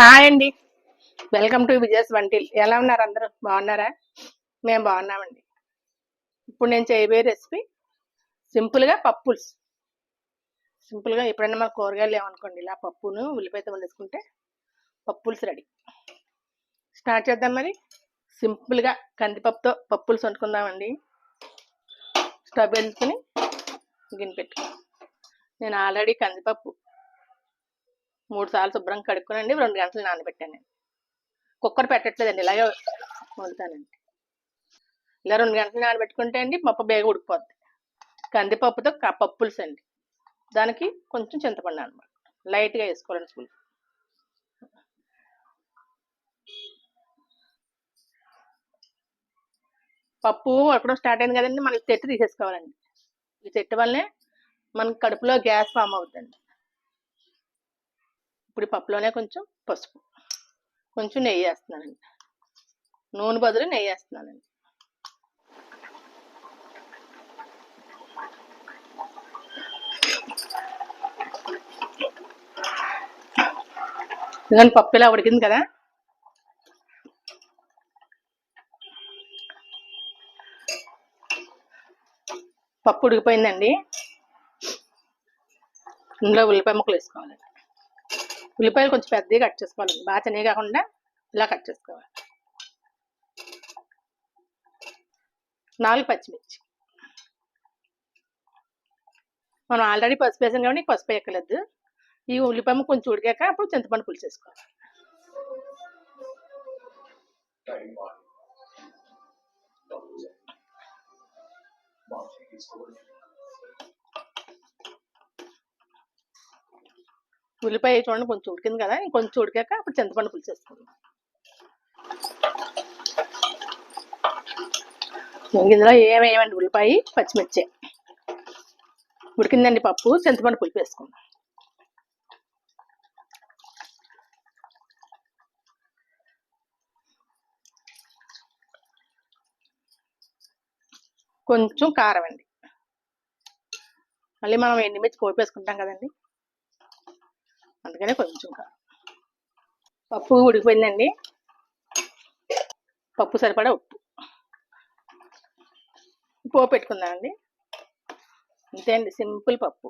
Hi అండి. Welcome to Vijayan until ఎలా ఉన్నారు అందరూ? బాగున్నారా? మేము బాగున్నామండి. ఇప్పుడు నేను చేయబోయే రెసిపీ సింపుల్గా పప్పుల్స్. సింపుల్గా ఎప్పుడైనా మన కూరగాయలు లేవనుకోండి ఇలా పప్పును ఉల్లిపాయతో వండేసుకుంటే పప్పుల్స్ రెడీ. స్టార్ట్ చేద్దాం మరి. సింపుల్గా కందిపప్పుతో పప్పుల్స్ వండుకుందామండి. స్టవ్ వేసుకుని గిన్నె పెట్టు నేను ఆల్రెడీ కందిపప్పు మూడు సార్లు శుభ్రంగా కడుక్కునండి రెండు గంటలు నానబెట్టాను నేను. కుక్కర్ పెట్టట్లేదండి ఇలాగే వండుతానండి. ఇలా రెండు గంటలు నానబెట్టుకుంటే అండి పప్పు బేగ ఉడికిపోద్ది. కందిపప్పుతో క- పప్పులుసు అండి దానికి కొంచెం చింతపండు అనమాట లైట్గా వేసుకోవాలండి స్కూల్ పప్పు ఎప్పుడో స్టార్ట్ అయింది కదండి మనకి చెట్టు తీసేసుకోవాలండి. ఈ చెట్టు వల్లనే మనకి కడుపులో గ్యాస్ ఫామ్ అవుతుంది ఇప్పుడు పప్పులోనే కొంచెం పసుపు. కొంచెం నెయ్యి వేస్తున్నానండి. నూనె బదులు నెయ్యి వేస్తున్నానండి. ఎందుకంటే పప్పు ఇలా ఉడికింది కదా. పప్పు ఉడికిపోయిందండి. ఇందులో ఉల్లిపాయ ముక్కలు వేసుకోవాలి ఉల్లిపాయలు కొంచెం పెద్దగా కట్ చేసుకోవాలి. బాగా చిన్నవి కాకుండా ఇలా కట్ చేసుకోవాలి. నాలుగు పచ్చిమిర్చి. మనం ఆల్రెడీ పసుపు వేసాం కాబట్టి పసుపు ఎక్కలేదు ఈ ఉల్లిపాయ కొంచెం ఉడికాక అప్పుడు చింతపండు పులుసు వేసుకోవాలి. ఉల్లిపాయ చూడండి కొంచెం ఉడికింది కదా ఇంకొంచెం ఉడికాక అప్పుడు చింతపండు పులుసు వేసుకుందాం. ఇంక ఇందులో ఏమేమండి ఉల్లిపాయ? పచ్చిమిర్చి. ఉడికిందండి పప్పు చింతపండు పులుపు వేసుకుందాం. కొంచెం కారం అండి. మళ్ళీ మనం ఎండుమిర్చి పోపు వేసుకుంటాం కదండి. అందుకనే కొంచెం కారం పప్పు ఉడికిపోయిందండి. పప్పు సరిపడా ఉప్పు. పోపు పెట్టుకుందామండి అంతే అండి సింపుల్ పప్పు.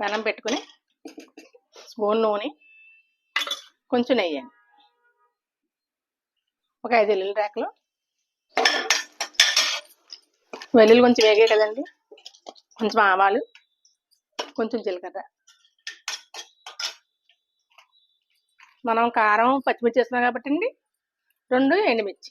పెనం పెట్టుకుని స్పూన్ నూనె కొంచెం నెయ్యి అండి. ఒక ఐదు వెల్లుల్లి రేకలు. వెల్లుల్లి కొంచెం వేగే కదండి. కొంచెం ఆవాలు కొంచెం జీలకర్ర. మనం కారం పచ్చిమిర్చి వేస్తున్నాం కాబట్టి అండి రెండు ఎండుమిర్చి.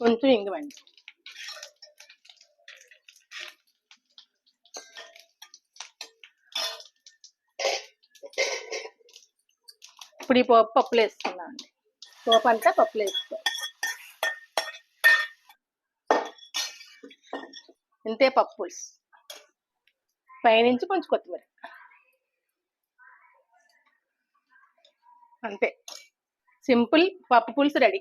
కొంచెం ఇంగవండి ఇప్పుడు ఈ పప్పు పప్పులు వేసుకుందాం అండి పోపు అంతా పప్పులు వేసుకో ఇంతే పప్పు పులుసు. పైనుంచి కొంచెం కొత్తిమీర. అంతే. సింపుల్ పప్పు పులుసు రెడీ.